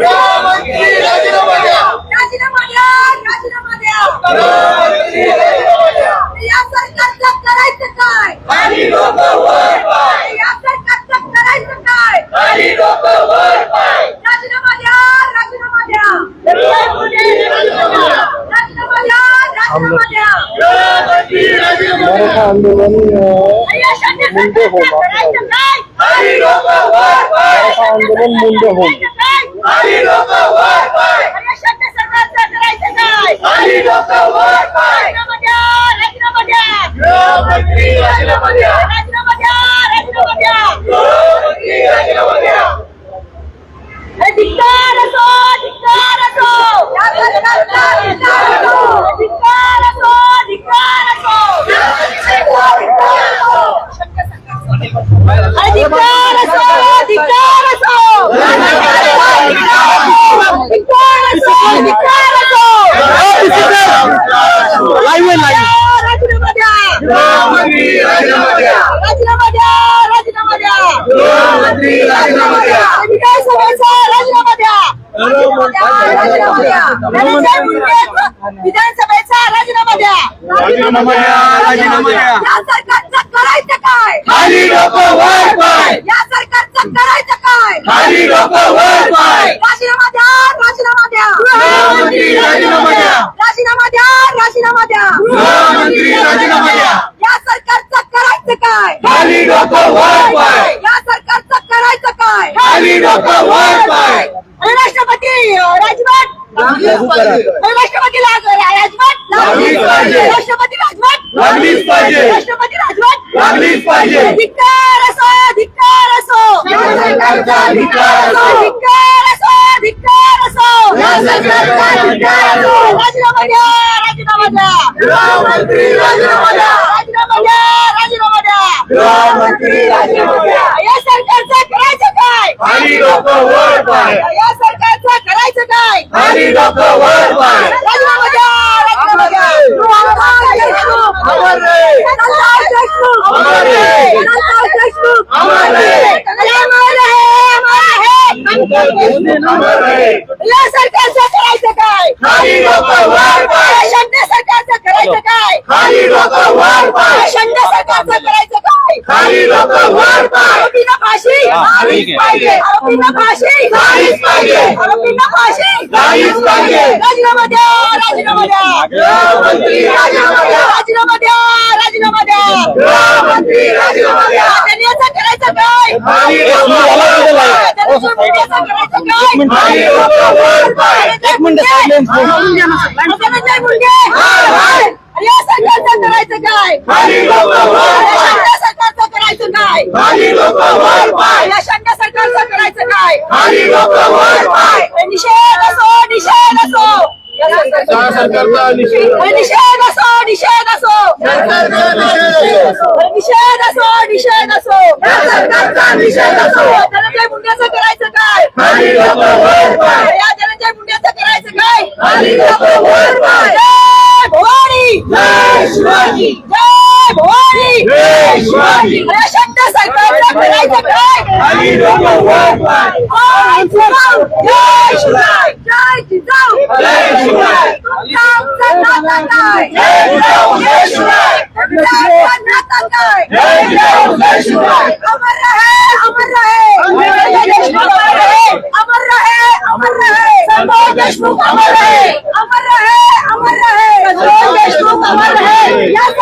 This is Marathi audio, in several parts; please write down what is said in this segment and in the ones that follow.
द्या. राजीनामा द्या राजीनामा द्या. या सरकारचं करायचं काय या सरकारचं करायचं काय? राजीनामा द्या राजीनामा द्या राजीनामा द्या राजीनामा द्या मराठा आंदोलन अं, या सरकारचं करायचं काय मराठा आंदोलन मुंडे होम अधिकार असो अधिकार असो अधिकार असो अधिकार असो लाईव्ह आहे, लाईव्ह. राजीनामा द्या राजीनामा द्या राजीनामा द्या विधानसभेचा राजीनामा द्या विधानसभेचा राजीनामा द्या राजीनामा द्या, राजीनामा द्या. या सरकारचं करायचं काय खाली डोकं वर पाय या सरकारचं करायचं काय खाली डोकं वर पाय राजीनामा द्या राजीनामा द्या गृहमंत्री राजीनामा द्या. राजीनामा द्या राजीनामा द्या गृहमंत्री राजीनामा द्या. या सरकारचं करायचं काय खाली डोकं वर पाय या सरकारचं करायचं काय खाली डोकं वर पाय राष्ट्रपती राजवट राष्ट्रपती राजवट लागलीच पाहिजे. राष्ट्रपती राजवट लागलीच पाहिजे. राष्ट्रपती राजवट लागलीच पाहिजे. धिक्कार असो धिक्कार असो धिक्कार असो. धिक्कार असो धिक्कार असो. राजीनामा द्या राजीनामा द्या गृहमंत्री राजीनामा द्या. राजीनामा द्या राजीनामा द्या गृहमंत्री राजीनामा द्या. या सरकारचं करायचं काय खाली डोकं वर पाय या सरकारचं करायचं काय? खाली डोकं वर पाय राजीनामा द्या राजीनामा द्या अमर देशमुख अमर रहे. अमर देशमुख अमर रहे. अमर देशमुख अमर रहे. अमर रहे अमर रहे. या सरकारचं करायचं काय खाली डोकं वर पाय शंड सरकारचं करायचं काय खाली डोकं वर पाय शंड सरकारचं करायचं काय खाली डोकं वर पाय आरोपींना फाशी झालीच पाहिजे. आरोपींना फाशी. झालीच पाहिजे. आरोपींना फाशी. झालीच पाहिजे. राजीनामा द्या राजीनामा द्या. गृहमंत्री राजीनामा द्या. राजीनामा द्या राजीनामा द्या. गृहमंत्री राजीनामा द्या. त्यांनी याचं करायचं काय? एक मिनिट करायचं काय? सरकारचं करायचं काय या शंड सरकारचं करायचं काय? निषेध असो निषेध असो. निषेध. असो निषेध असो. निषेध. असो. निषेध असो. धनंजय मुंडेचं करायचं काय? या धनंजय मुंडेचं करायचं काय? भवानी. भवानी जय शिवाजी या करायचं काय जय जिजाऊ जय जिजाऊ जय शिवाय. जय जिजाऊ, जय जिजाऊ, जय शिवाय. अमर रहे अमर रहे अमर रहे, अमर रहे अमर देशमुख अमर रहे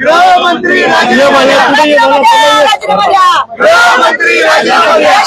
गृहमंत्री राजीनामा द्या. गृहमंत्री राजीनामा द्या